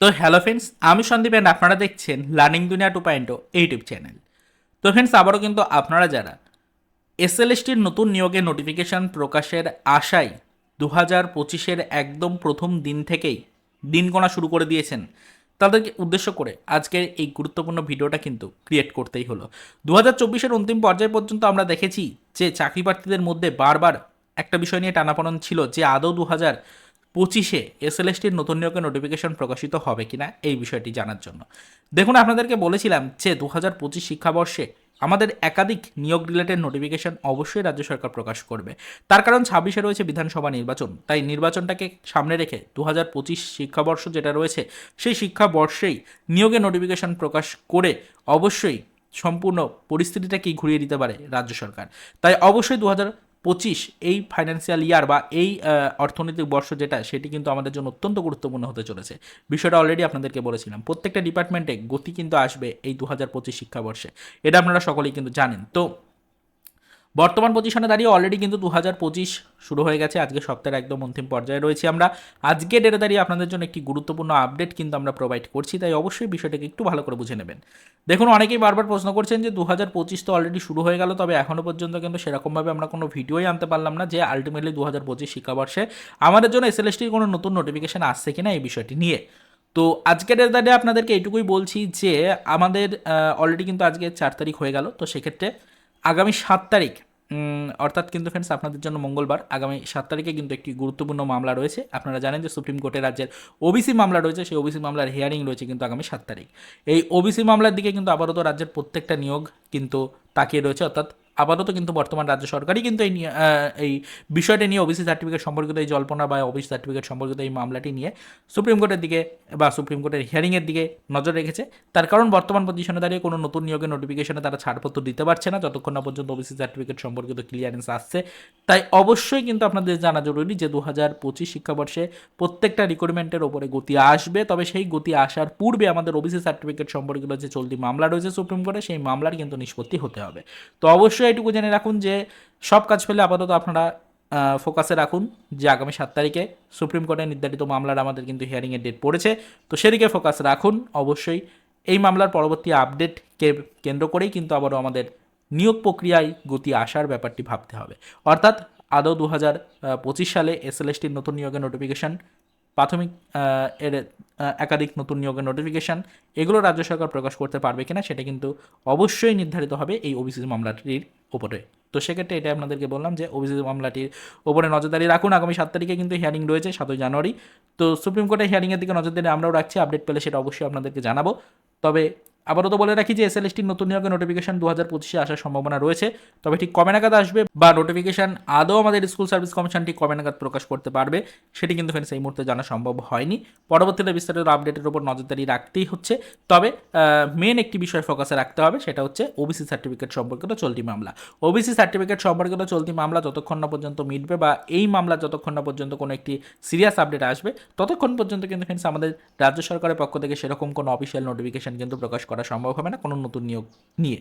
তো hello friends আমি Sandeep and আপনারা দেখছেন learning Duniya two point YouTube channel তো ফ্রেন্ডস আবারও কিন্তু আপনারা যারা এসএলএসটির নতুন নিয়োগের নোটিফিকেশন প্রকাশের আশায় দু হাজার পঁচিশের একদম প্রথম দিন থেকেই দিন গোনা শুরু করে দিয়েছেন, তাদেরকে উদ্দেশ্য করে আজকের এই গুরুত্বপূর্ণ ভিডিওটা কিন্তু ক্রিয়েট করতেই হলো। দু হাজার চব্বিশের অন্তিম পর্যায় পর্যন্ত আমরা দেখেছি যে চাকরি প্রার্থীদের মধ্যে বারবার একটা বিষয় নিয়ে টানাপড়ন ছিল যে আদৌ দু হাজার পঁচিশে এসএলএসটির নতুন নিয়োগের নোটিফিকেশন প্রকাশিত হবে কিনা এই বিষয়টি জানার জন্য। দেখুন, আপনাদেরকে বলেছিলাম যে দু হাজার পঁচিশ শিক্ষাবর্ষে আমাদের একাধিক নিয়োগ রিলেটেড নোটিফিকেশন অবশ্যই রাজ্য সরকার প্রকাশ করবে। তার কারণ ছাব্বিশে রয়েছে বিধানসভা নির্বাচন। তাই নির্বাচনটাকে সামনে রেখে দু হাজার পঁচিশ শিক্ষাবর্ষ যেটা রয়েছে, সেই শিক্ষাবর্ষেই নিয়োগের নোটিফিকেশন প্রকাশ করে অবশ্যই সম্পূর্ণ পরিস্থিতিটাকেই ঘুরিয়ে দিতে পারে রাজ্য সরকার। তাই অবশ্যই দু হাজার পঁচিশ, এই ফাইন্যান্সিয়াল ইয়ার বা এই অর্থনৈতিক বর্ষ যেটা, সেটি কিন্তু আমাদের জন্য অত্যন্ত গুরুত্বপূর্ণ হতে চলেছে। বিষয়টা অলরেডি আপনাদেরকে বলেছিলাম। প্রত্যেকটা ডিপার্টমেন্টে গতি কিন্তু আসবে এই দু হাজার পঁচিশ শিক্ষাবর্ষে। এটা আপনারা সকলেই কিন্তু জানেন। তো বর্তমান পজিশনে দাঁড়িয়ে অলরেডি কিন্তু দু হাজার পঁচিশ শুরু হয়ে গেছে। আজকে সপ্তাহের একদম অন্তিম পর্যায়ে রয়েছি আমরা। আজকে ডেটে দাঁড়িয়ে আপনাদের জন্য একটি গুরুত্বপূর্ণ আপডেট কিন্তু আমরা প্রোভাইড করছি, তাই অবশ্যই বিষয়টাকে একটু ভালো করে বুঝে নেবেন। দেখুন, অনেকেই বারবার প্রশ্ন করছেন যে দু হাজার পঁচিশ তো অলরেডি শুরু হয়ে গেল, তবে এখনও পর্যন্ত কিন্তু সেরকমভাবে আমরা কোনো ভিডিওই আনতে পারলাম না যে আলটিমেটলি দু হাজার পঁচিশ শিক্ষাবর্ষে আমাদের জন্য এসএলএসটির কোনো নতুন নোটিফিকেশন আসছে কিনা এই বিষয়টি নিয়ে। তো আজকের দাঁড়িয়ে আপনাদেরকে এইটুকুই বলছি যে আমাদের অলরেডি কিন্তু আজকে চার তারিখ হয়ে গেল, তো সেক্ষেত্রে আগামী সাত তারিখ অর্থাৎ কিন্তু ফ্রেন্ডস আপনাদের জন্য মঙ্গলবার। আগামী সাত তারিখে কিন্তু একটি গুরুত্বপূর্ণ মামলা রয়েছে। আপনারা জানেন যে সুপ্রিম কোর্টের রাজ্যের ওবিসি মামলা রয়েছে। সেই ওবিসি মামলার হিয়ারিং রয়েছে কিন্তু আগামী সাত তারিখ। এই ওবিসি মামলার দিকে কিন্তু আপাতত রাজ্যের প্রত্যেকটা নিয়োগ কিন্তু তাকিয়ে রয়েছে। অর্থাৎ আপাতত কিন্তু বর্তমান রাজ্য সরকারই কিন্তু এই এই বিষয়টা নিয়ে ওবিসি সার্টিফিকেট সম্পর্কিত এই জল্পনা বা ওবিসি সার্টিফিকেট সম্পর্কিত এই মামলাটি নিয়ে সুপ্রিম কোর্টের দিকে বা সুপ্রিম কোর্টের হিয়ারিংয়ের দিকে নজর রেখেছে। তার কারণ বর্তমান পজিশনে দাঁড়িয়ে কোনো নতুন নিয়োগের নোটিফিকেশনে তারা ছাড়পত্র দিতে পারছে না। যতক্ষণ না পর্যন্ত ওবিসি সার্টিফিকেট সম্পর্কিত ক্লিয়ারেন্স আসছে। তাই অবশ্যই কিন্তু আপনাদের জানা জরুরি যে দু হাজার পঁচিশ শিক্ষাবর্ষে প্রত্যেকটা রিক্রুটমেন্টের ওপরে গতি আসবে। তবে সেই গতি আসার পূর্বে আমাদের ওবিসি সার্টিফিকেট সম্পর্কিত যে চলতি মামলা রয়েছে সুপ্রিম কোর্টে সেই মামলার কিন্তু নিষ্পত্তি হতে হবে। তো অবশ্যই এটুকু জেনে রাখুন যে সব কাজ ফেলে আপাতত আপনারা ফোকাসে রাখুন যে আগামী সাত তারিখে সুপ্রিম কোর্টে নির্ধারিত মামলার আমাদের কিন্তু হিয়ারিংয়ের ডেট পড়েছে। তো সেদিকে ফোকাস রাখুন। অবশ্যই এই মামলার পরবর্তী আপডেটকে কেন্দ্র করেই কিন্তু আবারও আমাদের নিয়োগ প্রক্রিয়ায় গতি আসার ব্যাপারটি ভাবতে হবে। অর্থাৎ আদৌ দু হাজার পঁচিশ সালে এসএলএসটির নতুন নিয়োগের নোটিফিকেশন প্রাথমিক এর একাধিক নতুন নিয়োগের নোটিফিকেশান এগুলো রাজ্য সরকার প্রকাশ করতে পারবে কিনা সেটা কিন্তু অবশ্যই নির্ধারিত হবে এই ওবিসি মামলাটির ওপরে তো সেক্ষেত্রে এটা আপনাদেরকে বললাম যে ওবিসি মামলাটির ওপরে নজরদারি রাখুন। আগামী সাত তারিখে কিন্তু হিয়ারিং রয়েছে, সাতই জানুয়ারি। তো সুপ্রিম কোর্টের হিয়ারিংয়ের দিকে নজরদারি আমরাও রাখছি আপডেট পেলে সেটা অবশ্যই আপনাদেরকে জানাব। তবে আবারও তো বলে রাখি যে এসএলএসটির নতুন নিয়োগের নোটিফিকেশন দু হাজার পঁচিশে আসার সম্ভাবনা রয়েছে। তবে ঠিক কবে নাগাদ আসবে বা নোটিফিকেশন আদৌ আমাদের স্কুল সার্ভিস কমিশন ঠিক কবে নাগাদ প্রকাশ করতে পারবে, সেটি কিন্তু ফ্রেন্ডস এই মুহূর্তে জানা সম্ভব হয়নি। পরবর্তীতে বিস্তারিত আপডেটের উপর নজরদারি রাখতেই হচ্ছে। তবে মেন একটি বিষয় ফোকাসে রাখতে হবে, সেটা হচ্ছে ওবিসি সার্টিফিকেট সম্পর্কিত চলতি মামলা। ওবিসি সার্টিফিকেট সম্পর্কিত চলতি মামলা যতক্ষণ না পর্যন্ত মিটবে বা এই মামলা যতক্ষণ না পর্যন্ত কোনো একটি সিরিয়াস আপডেট আসবে, ততক্ষণ পর্যন্ত কিন্তু ফ্রেন্ডস আমাদের রাজ্য সরকারের পক্ষ থেকে সেরকম কোনো অফিসিয়াল নোটিফিকেশন কিন্তু প্রকাশ করা সম্ভব হবে না কোনো নতুন নিয়োগ নিয়ে।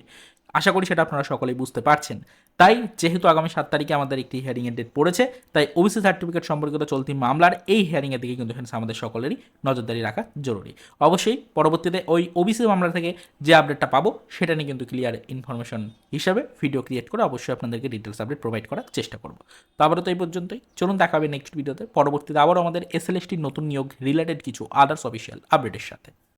আশা করি সেটা আপনারা সকলেই বুঝতে পারছেন। তাই যেহেতু আগামী সাত তারিখে আমাদের একটি হিয়ারিংয়ের ডেট পড়েছে, তাই ওবিসি সার্টিফিকেট সম্পর্কিত চলতি মামলার এই হিয়ারিংয়ের দিকে কিন্তু ফ্রেন্ডস আমাদের সকলেরই নজরদারি রাখা জরুরি। অবশ্যই পরবর্তীতে ওই ওবিসি মামলা থেকে যে আপডেটটা পাবো, সেটা নিয়ে কিন্তু ক্লিয়ার ইনফরমেশন হিসাবে ভিডিও ক্রিয়েট করে অবশ্যই আপনাদেরকে ডিটেলস আপডেট প্রোভাইড করার চেষ্টা করব। তো আবারও তো এই পর্যন্তই। চলুন দেখা হবে নেক্সট ভিডিওতে পরবর্তীতে আবারও আমাদের এসএলএসটির নতুন নিয়োগ রিলেটেড কিছু আদার্স অফিসিয়াল আপডেটের সাথে।